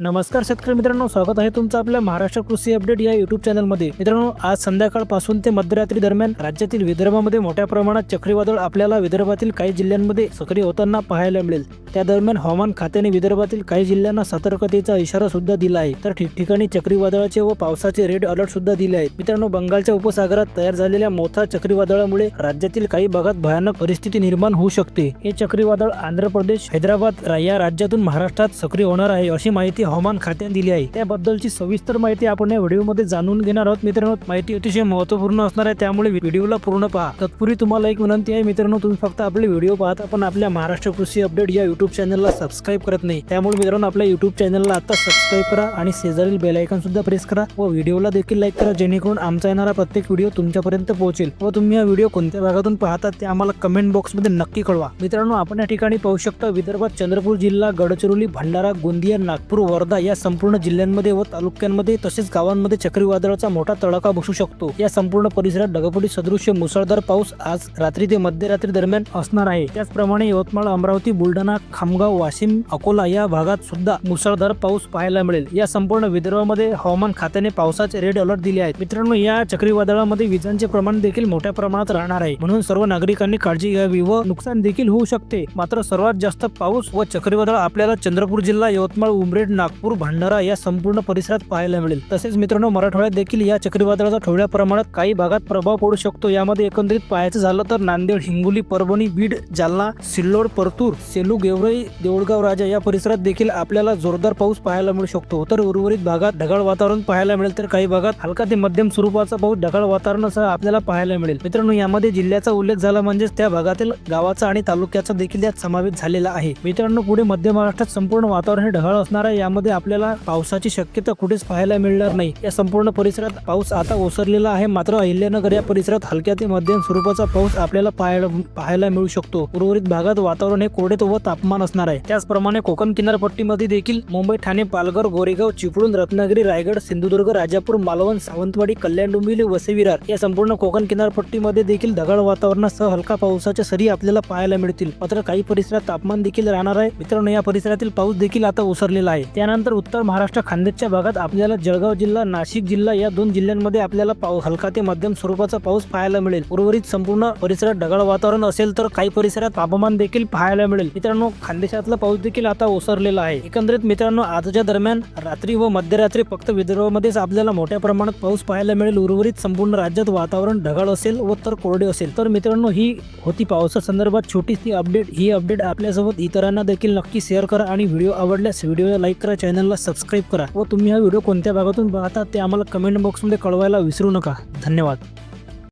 नमस्कार शेतकरी मित्रांनो स्वागत आहे तुमचं आपल्या महाराष्ट्र कृषी अपडेट या युट्यूब चॅनलमध्ये मित्रांनो आज संध्याकाळपासून ते मध्यरात्री दरम्यान राज्यातील विदर्भामध्ये मोठ्या प्रमाणात चक्रीवादळ आपल्याला विदर्भातील काही जिल्ह्यांमध्ये सक्रिय होताना पाहायला मिळेल. त्या दरम्यान हवामान खात्याने विदर्भातील काही जिल्ह्यांना सतर्कतेचा इशारा सुद्धा दिला आहे. तर ठिकठिकाणी चक्रीवादळाचे व पावसाचे रेड अलर्ट सुद्धा दिले आहेत. मित्रांनो बंगालच्या उपसागरात तयार झालेल्या मोठा चक्रीवादळामुळे राज्यातील काही भागात भयानक परिस्थिती निर्माण होऊ शकते. हे चक्रीवादळ आंध्र प्रदेश हैदराबाद या राज्यातून महाराष्ट्रात सक्रिय होणार आहे अशी माहिती हवामान खात्याने दिली आहे. त्याबद्दलची सविस्तर माहिती आपण या व्हिडिओमध्ये जाणून घेणार आहोत. मित्रांनो माहिती अतिशय महत्त्वपूर्ण असणार आहे. त्यामुळे व्हिडिओला पूर्ण पहा. तत्पूर्वी तुम्हाला एक विनंती आहे मित्रांनो तुम्ही फक्त आपले व्हिडिओ पाहता पण आपल्या महाराष्ट्र कृषी अपडेट या युट्यूब चॅनलला सबस्क्राईब करत नाही. त्यामुळे मित्रांनो आपल्या युट्यूब चॅनलला आता सबस्क्राईब करा आणि शेजारील बेलायकन सुद्धा प्रेस करा व व्हिडिओला देखील लाईक करा जेणेकरून आमचा येणारा प्रत्येक व्हिडिओ तुमच्यापर्यंत पोहोचेल व तुम्ही हा व्हिडिओ कोणत्या भागातून पाहता ते आम्हाला कमेंट बॉक्समध्ये नक्की कळवा. मित्रांनो आपण या ठिकाणी पाहू शकता विदर्भात चंद्रपूर जिल्हा गडचिरोली भंडारा गोंदिया नागपूर वर्धा या संपूर्ण जिल्ह्यांमध्ये व तालुक्यांमध्ये तसेच गावांमध्ये चक्रीवादळाचा मोठा तडाखा बसू शकतो. या संपूर्ण परिसरात ढगफुटी सदृश्य मुसळधार पाऊस आज रात्री ते मध्यरात्री दरम्यान असणार आहे. त्याचप्रमाणे यवतमाळ अमरावती बुलढाणा खामगाव वाशिम अकोला या भागात सुद्धा मुसळधार पाऊस पाहायला मिळेल. या संपूर्ण विदर्भामध्ये हवामान खात्याने पावसाचे रेड अलर्ट दिले आहेत. मित्रांनो या चक्रीवादळामध्ये विजांचे प्रमाण देखील मोठ्या प्रमाणात राहणार आहे. म्हणून सर्व नागरिकांनी काळजी घ्यावी व नुकसान देखील होऊ शकते. मात्र सर्वात जास्त पाऊस व चक्रीवादळ आपल्याला चंद्रपूर जिल्हा यवतमाळ उमरेड नागपूर भंडारा या संपूर्ण परिसरात पाहायला मिळेल. तसेच मित्रांनो मराठवाड्यात देखील या चक्रीवादळाचा थोड्या प्रमाणात काही भागात प्रभाव पडू शकतो. यामध्ये एकंदरीत पाहायचं झालं तर नांदेड हिंगोली परभणी बीड जालना सिल्लोड परतूर सेलू गेवराई देऊळगाव राजा या परिसरात देखील आपल्याला जोरदार पाऊस पाहायला मिळू शकतो. तर उर्वरित भागात ढगाळ वातावरण पाहायला मिळेल तर काही भागात हलका ते मध्यम स्वरूपाचा पाऊस ढगाळ वातावरणासह आपल्याला पाहायला मिळेल. मित्रांनो यामध्ये जिल्ह्याचा उल्लेख झाला म्हणजेच त्या भागातील गावाचा आणि तालुक्याचा देखील यात समावेश झालेला आहे. मित्रांनो पुढे मध्य महाराष्ट्रात संपूर्ण वातावरण हे ढगाळ असणार आहे. यामध्ये आपल्याला पावसाची शक्यता कुठेच पाहायला मिळणार नाही. या संपूर्ण परिसरात पाऊस आता ओसरलेला आहे. मात्र अहिल्यानगर या परिसरात हलक्या ते मध्यम स्वरूपाचा पाऊस आपल्याला पाहायला पाहायला मिळू शकतो. उर्वरित भागात वातावरण हे कोरडे व तापमान असणार आहे. त्याचप्रमाणे कोकण किनारपट्टीमध्ये देखील मुंबई ठाणे पालघर गोरेगाव चिपळूण रत्नागिरी रायगड सिंधुदुर्ग राजापूर मालवण सावंतवाडी कल्याण डोंबिवली वसई विरार या संपूर्ण कोकण किनारपट्टीमध्ये देखील ढगाळ वातावरणासह हलका पावसाच्या सरी आपल्याला पाहायला मिळतील. मात्र काही परिसरात तापमान देखील राहणार आहे. मित्रांनो या परिसरातील पाऊस देखील आता ओसरलेला आहे. त्यानंतर उत्तर महाराष्ट्र खानदेशच्या भागात आपल्याला जळगाव जिल्हा नाशिक जिल्हा या दोन जिल्ह्यांमध्ये आपल्याला पाऊस हलका ते मध्यम स्वरूपाचा पाऊस पाहायला मिळेल. उर्वरित संपूर्ण परिसरात ढगाळ वातावरण असेल तर काही परिसरात तापमान देखील पाहायला मिळेल. मित्रांनो खानदेशातला पाऊस देखील आता ओसरलेला आहे. एकंदरीत मित्रांनो आजच्या दरम्यान रात्री व मध्यरात्री फक्त विदर्भामध्येच आपल्याला मोठ्या प्रमाणात पाऊस पाहायला मिळेल. उर्वरित संपूर्ण राज्यात वातावरण ढगाळ असेल व तर कोरडे असेल. तर मित्रांनो ही होती पावसा संदर्भात छोटीशी अपडेट. ही अपडेट आपल्यासोबत इतरांना देखील नक्की शेअर करा आणि व्हिडिओ आवडल्यास व्हिडिओला लाईक करा चॅनलला सबस्क्राईब करा व तुम्ही हा व्हिडिओ कोणत्या भागातून पाहता ते आम्हाला कमेंट बॉक्समध्ये कळवायला विसरू नका. धन्यवाद.